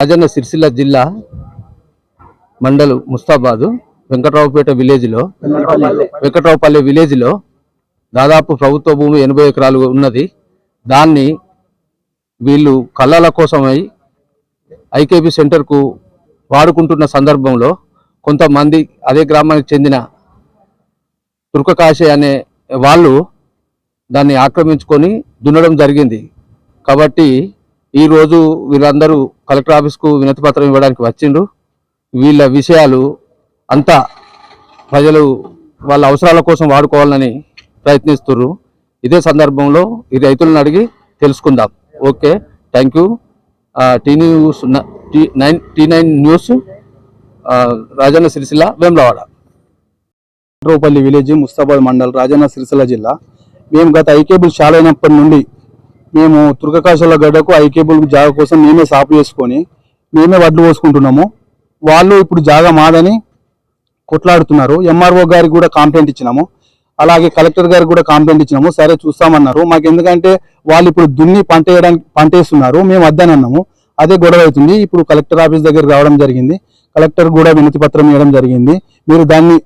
రాజన్న సిరిసిల్ల జిల్లా మండల్ ముస్తాబాదు వెంకట్రావుపేట విలేజ్లో వెంకట్రావుపల్లి విలేజ్లో దాదాపు ప్రభుత్వ భూమి ఎనభై ఎకరాలు ఉన్నది. దాన్ని వీళ్ళు కళ్ళల కోసమై ఐకేపీ సెంటర్కు వాడుకుంటున్న సందర్భంలో కొంతమంది అదే గ్రామానికి చెందిన తుర్కకాశే అనే వాళ్ళు దాన్ని ఆక్రమించుకొని దున్నడం జరిగింది. కాబట్టి ఈరోజు వీళ్ళందరూ కలెక్టర్ ఆఫీస్కు వినతిపత్రం ఇవ్వడానికి వచ్చిండ్రు. వీళ్ళ విషయాలు అంతా ప్రజలు వాళ్ళ అవసరాల కోసం వాడుకోవాలని ప్రయత్నిస్తున్నారు ఇదే సందర్భంలో ఈ రైతులను అడిగి తెలుసుకుందాం. Okay thank you. T news T nine T nine news Rajanna Sircilla Vemulawada. Ropalli village Mustabad mandal Rajanna Sircilla జిల్లా. మేము గత ఐ కేబుల్ అయినప్పటి నుండి మేము తుర్గకాశాల గడ్డకు ఐ కేబుల్ జాగ కోసం మేమే సాపు చేసుకొని మేమే వడ్లు పోసుకుంటున్నాము. వాళ్ళు ఇప్పుడు జాగ మాదని కొట్లాడుతున్నారు. ఎంఆర్ఓ గారికి కూడా కంప్లైంట్ ఇచ్చినాము. అలాగే కలెక్టర్ గారికి కూడా కంప్లైంట్ ఇచ్చినాము. సరే చూస్తామన్నారు. మాకు ఎందుకంటే వాళ్ళు ఇప్పుడు దున్ని పంట వేయడానికి పంట వేస్తున్నారు. మేము వద్దని అన్నాము. అదే గొడవ అవుతుంది. ఇప్పుడు కలెక్టర్ ఆఫీస్ దగ్గర రావడం జరిగింది. కలెక్టర్ కూడా వినతి పత్రం ఇవ్వడం జరిగింది. మీరు దాన్ని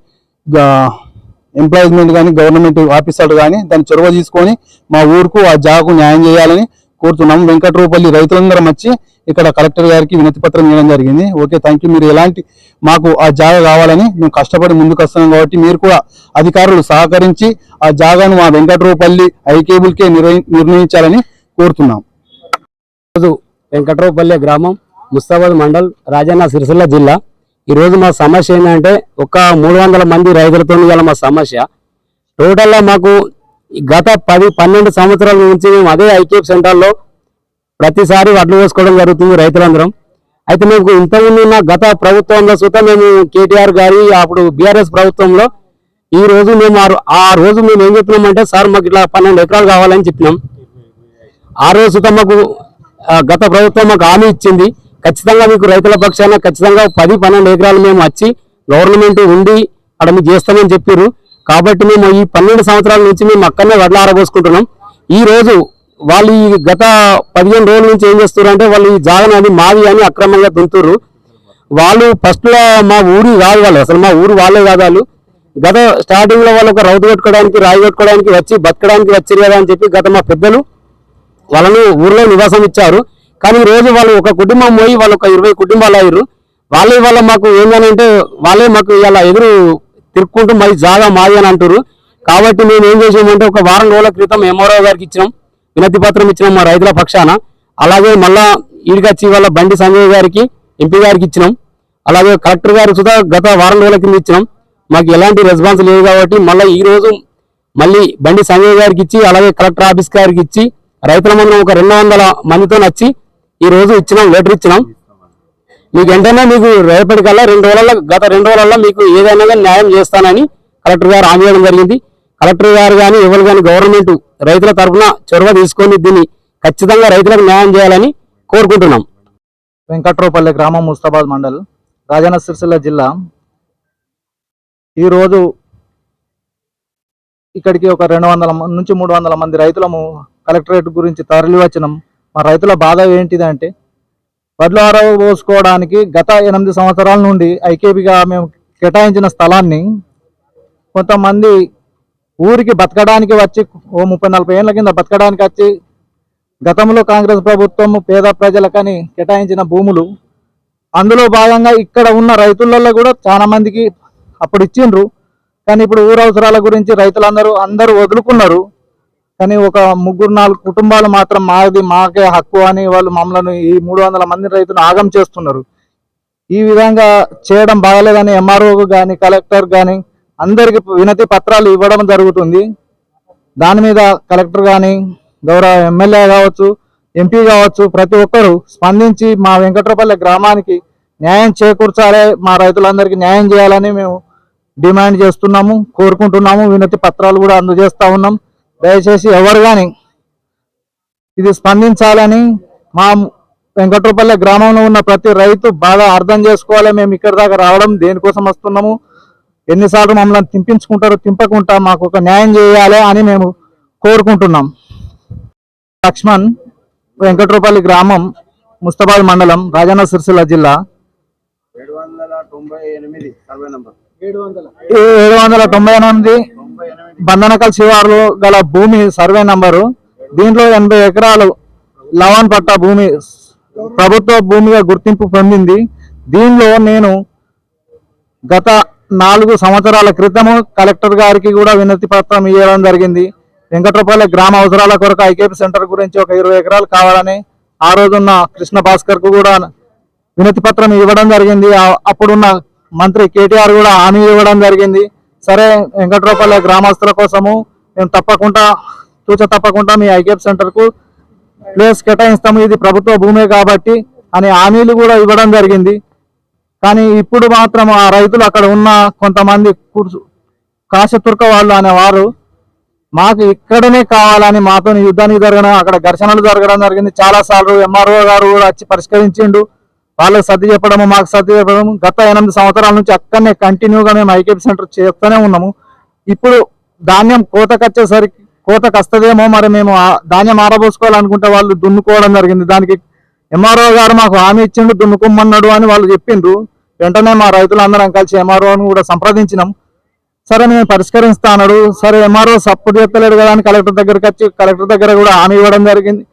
ఎంప్లాయ్మెంట్ కానీ గవర్నమెంట్ ఆఫీసర్ కానీ దాన్ని చొరవ తీసుకొని మా ఊరుకు ఆ జాగాకు న్యాయం చేయాలని కోరుతున్నాం. వెంకట్రూపల్లి రైతులందరం వచ్చి ఇక్కడ కలెక్టర్ గారికి వినతి పత్రం ఇవ్వడం జరిగింది. ఓకే థ్యాంక్ యూ మీరు ఎలాంటి మాకు ఆ జాగా కావాలని మేము కష్టపడి ముందుకు వస్తున్నాం కాబట్టి మీరు కూడా అధికారులు సహకరించి ఆ జాగాను మా వెంకట్రూపల్లి ఐ కేబుల్కే నిర్వహి- నిర్ణయించాలని కోరుతున్నాం. వెంకటరూపల్లి గ్రామం ముస్తాబాద్ మండల్ రాజన్న సిరిసిల్ల జిల్లా. ఈరోజు మా సమస్య ఏంటంటే ఒక మూడు వందల మంది రైతులతో గల మా సమస్య. టోటల్గా మాకు గత పది పన్నెండు సంవత్సరాల నుంచి మేము అదే ఐకేప్ సెంటర్లో ప్రతిసారి వడ్లు వేసుకోవడం జరుగుతుంది రైతులందరం. అయితే మేము ఇంతకుముందు ఉన్న గత ప్రభుత్వంలో సుత మేము కేటీఆర్ గారి అప్పుడు బీఆర్ఎస్ ప్రభుత్వంలో ఈ రోజు మేము ఆ ఆ రోజు మేము ఏం చెప్పినామంటే సార్ మాకు ఇట్లా పన్నెండు ఎకరాలు కావాలని చెప్పినాం. ఆ రోజు సుత మాకు గత ప్రభుత్వం మాకు హామీ ఇచ్చింది. ఖచ్చితంగా మీకు రైతుల పక్షాన ఖచ్చితంగా పది పన్నెండు ఎకరాలు మేము వచ్చి గవర్నమెంట్ ఉండి అక్కడ మీకు చేస్తామని చెప్పారు కాబట్టి మేము ఈ పన్నెండు సంవత్సరాల నుంచి మేము అక్కడనే వడ్లు ఆరబోసుకుంటున్నాం. ఈ రోజు వాళ్ళు ఈ గత పదిహేను రోజుల నుంచి ఏం చేస్తున్నారు అంటే వాళ్ళు ఈ జాగన అది మాది అని అక్రమంగా దుంతుర్రు వాళ్ళు ఫస్ట్లో మా ఊరు కాదు వాళ్ళు అసలు మా ఊరు వాళ్ళే కాదు వాళ్ళు. గత స్టార్టింగ్లో వాళ్ళు ఒక రౌతు కొట్టుకోవడానికి రాయి కొట్టుకోవడానికి వచ్చి బతకడానికి వచ్చారు కదా అని చెప్పి గత మా పెద్దలు వాళ్ళను ఊర్లో నివాసం ఇచ్చారు. కానీ ఈ రోజు వాళ్ళు ఒక కుటుంబం పోయి వాళ్ళు ఒక ఇరవై కుటుంబాలు అయ్యారు. వాళ్ళే వాళ్ళ మాకు ఏంటంటే వాళ్ళే మాకు ఇలా ఎదురు తిరుక్కుంటూ మరి జాగా మాది అని అంటారు కాబట్టి మేము ఏం చేసామంటే ఒక వారం రోజుల క్రితం ఎంఆర్ఓ గారికి ఇచ్చినాం. వినతి పత్రం ఇచ్చినాం మా రైతుల పక్షాన. అలాగే మళ్ళా ఈడికొచ్చి వాళ్ళ బండి సంజయ్ గారికి ఎంపీ గారికి ఇచ్చినాం. అలాగే కలెక్టర్ గారికి సుధా గత వారం రోజుల కింద ఇచ్చినాం. మాకు ఎలాంటి రెస్పాన్స్ లేదు కాబట్టి మళ్ళీ ఈ రోజు మళ్ళీ బండి సంజయ్ గారికి ఇచ్చి అలాగే కలెక్టర్ ఆఫీస్ గారికి ఇచ్చి రైతుల మందరం ఒక రెండు వందల మందితో వచ్చి ఈ రోజు ఇచ్చినాం లెటర్ ఇచ్చినాం. మీకు వెంటనే మీకు రేపటికల్లా రెండు రోజుల గత రెండు రోజులలో మీకు ఏదైనా కానీ న్యాయం చేస్తానని కలెక్టర్ గారు హామీ ఇవ్వడం జరిగింది. కలెక్టర్ గారు కానీ ఎవరు కానీ గవర్నమెంట్ రైతుల తరఫున చొరవ తీసుకొని దీన్ని ఖచ్చితంగా రైతులకు న్యాయం చేయాలని కోరుకుంటున్నాం. వెంకట్రావుపల్లి గ్రామం ముస్తాబాద్ మండల్ రాజన్న సిరిసిల్ల జిల్లా. ఈరోజు ఇక్కడికి ఒక రెండు వందల నుంచి మూడు వందల మంది రైతులము కలెక్టరేట్ గురించి తరలి వచ్చినాం మా రైతుల బాధ ఏంటిదంటే వడ్లు ఆరబోసుకోవడానికి గత ఎనిమిది సంవత్సరాల నుండి ఐకేపీగా మేము కేటాయించిన స్థలాన్ని కొంతమంది ఊరికి బతకడానికి వచ్చి ఓ ముప్పై నలభై ఏళ్ళ కింద బతకడానికి వచ్చి గతంలో కాంగ్రెస్ ప్రభుత్వం పేద ప్రజలకని కేటాయించిన భూములు అందులో భాగంగా ఇక్కడ ఉన్న రైతులలో కూడా చాలా మందికి అప్పుడు ఇచ్చిండ్రు. కానీ ఇప్పుడు ఊరు అవసరాల గురించి రైతులందరూ అందరూ వదులుకున్నారు. కానీ ఒక ముగ్గురు నాలుగు కుటుంబాలు మాత్రం మాది మాకే హక్కు అని వాళ్ళు మమ్మల్ని ఈ మూడు వందల మంది రైతులు ఆగం చేస్తున్నారు. ఈ విధంగా చేయడం బాగలేదని ఎంఆర్ఓ కానీ కలెక్టర్ కానీ అందరికి వినతి పత్రాలు ఇవ్వడం జరుగుతుంది. దాని మీద కలెక్టర్ కానీ గౌరవ ఎమ్మెల్యే కావచ్చు ఎంపీ కావచ్చు ప్రతి ఒక్కరూ స్పందించి మా వెంకట్రపల్లి గ్రామానికి న్యాయం చేకూర్చాలి మా రైతులందరికీ న్యాయం చేయాలని మేము డిమాండ్ చేస్తున్నాము కోరుకుంటున్నాము వినతి పత్రాలు కూడా అందజేస్తా ఉన్నాం. దయచేసి ఎవరు కానీ ఇది స్పందించాలని మా వెంకట్రపల్లి గ్రామంలో ఉన్న ప్రతి రైతు బాగా అర్థం చేసుకోవాలి. మేము ఇక్కడ దాకా రావడం దేనికోసం వస్తున్నాము? ఎన్నిసార్లు మమ్మల్ని తింపించుకుంటారు తింపకుండా మాకు ఒక న్యాయం చేయాలి అని మేము కోరుకుంటున్నాం. లక్ష్మణ్ వెంకట్రూపల్లి గ్రామం ముస్తాబాద్ మండలం రాజన్న సిరిసిల్ల జిల్లా. ఏడు వందల తొంభై ఎనిమిది. బంధనకల్ శివారులో గల భూమి సర్వే నంబరు. దీంట్లో ఎనభై ఎకరాలు లవన్ పట్ట భూమి ప్రభుత్వ భూమిగా గుర్తింపు పొందింది. దీనిలో నేను గత నాలుగు సంవత్సరాల క్రితము కలెక్టర్ గారికి కూడా వినతి పత్రం ఇవ్వడం జరిగింది. వెంకట్రపల్లి గ్రామ అవసరాల కొరకు ఐకేపీ సెంటర్ గురించి ఒక ఇరవై ఎకరాలు కావాలని ఆ రోజున్న కృష్ణ భాస్కర్కు కూడా వినతి పత్రం ఇవ్వడం జరిగింది. అప్పుడున్న మంత్రి కేటీఆర్ కూడా హామీ ఇవ్వడం జరిగింది. సరే వెంకట్రాపల్లి గ్రామస్తుల కోసము మేము తప్పకుండా తూచ తప్పకుండా మీ ఐకేప్ సెంటర్కు ప్లేస్ కేటాయిస్తాము. ఇది ప్రభుత్వ భూమే కాబట్టి అని హామీలు కూడా ఇవ్వడం జరిగింది. కానీ ఇప్పుడు మాత్రం ఆ రైతులు అక్కడ ఉన్న కొంతమంది కాశతుర్క వాళ్ళు అనే వారు మాకు ఇక్కడనే కావాలని మాతో యుద్ధానికి జరగడం అక్కడ ఘర్షణలు జరగడం జరిగింది. చాలా సార్లు ఎంఆర్ఓ గారు కూడా వచ్చి పరిష్కరించిండు. వాళ్ళకి సర్ది చెప్పడము మాకు సర్ది చెప్పడము. గత ఎనిమిది సంవత్సరాల నుంచి అక్కడనే కంటిన్యూగా మేము ఐకేపీ సెంటర్ చేస్తూనే ఉన్నాము. ఇప్పుడు ధాన్యం కోతకు వచ్చేసరికి కోతకు వస్తుందేమో మరి మేము ఆ ధాన్యం ఆరబోసుకోవాలనుకుంటే వాళ్ళు దున్నుకోవడం జరిగింది. దానికి ఎంఆర్ఓ గారు మాకు హామీ ఇచ్చిండు దున్నుకోమన్నాడు అని వాళ్ళు చెప్పిండ్రు. వెంటనే మా రైతులందరం కలిసి ఎంఆర్ఓను కూడా సంప్రదించినాం. సరే నేను పరిష్కరిస్తా అన్నాడు. సరే ఎంఆర్ఓ సపోర్ట్ చేస్తలేడు కదా అని కలెక్టర్ దగ్గరికి వచ్చి కలెక్టర్ దగ్గర కూడా హామీ ఇవ్వడం జరిగింది.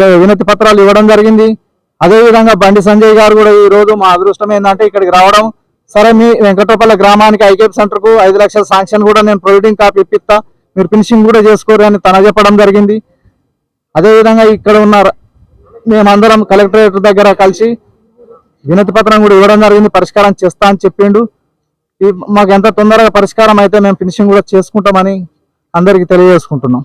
చే- వినతి పత్రాలు ఇవ్వడం జరిగింది. అదే విధంగా బండి సంజయ్ గారు కూడా ఈ రోజు మా అదృష్టం ఏంటంటే ఇక్కడికి రావడం. సరే మీ వెంకటపల్లి గ్రామానికి ఐకేపీ సెంటర్కు ఐదు లక్షల శాంక్షన్ కూడా నేను ప్రొవిడింగ్ కాపీ ఇప్పిస్తా. మీరు ఫినిషింగ్ కూడా చేసుకోరు అని తన చెప్పడం జరిగింది. అదే విధంగా ఇక్కడ ఉన్న మేమందరం కలెక్టరేట్ దగ్గర కలిసి వినతి పత్రం కూడా ఇవ్వడం జరిగింది. పరిష్కారం చేస్తా అని చెప్పిండు. ఈ మాకు ఎంత తొందరగా పరిష్కారం అయితే మేము ఫినిషింగ్ కూడా చేసుకుంటామని అందరికి తెలియజేసుకుంటున్నాం.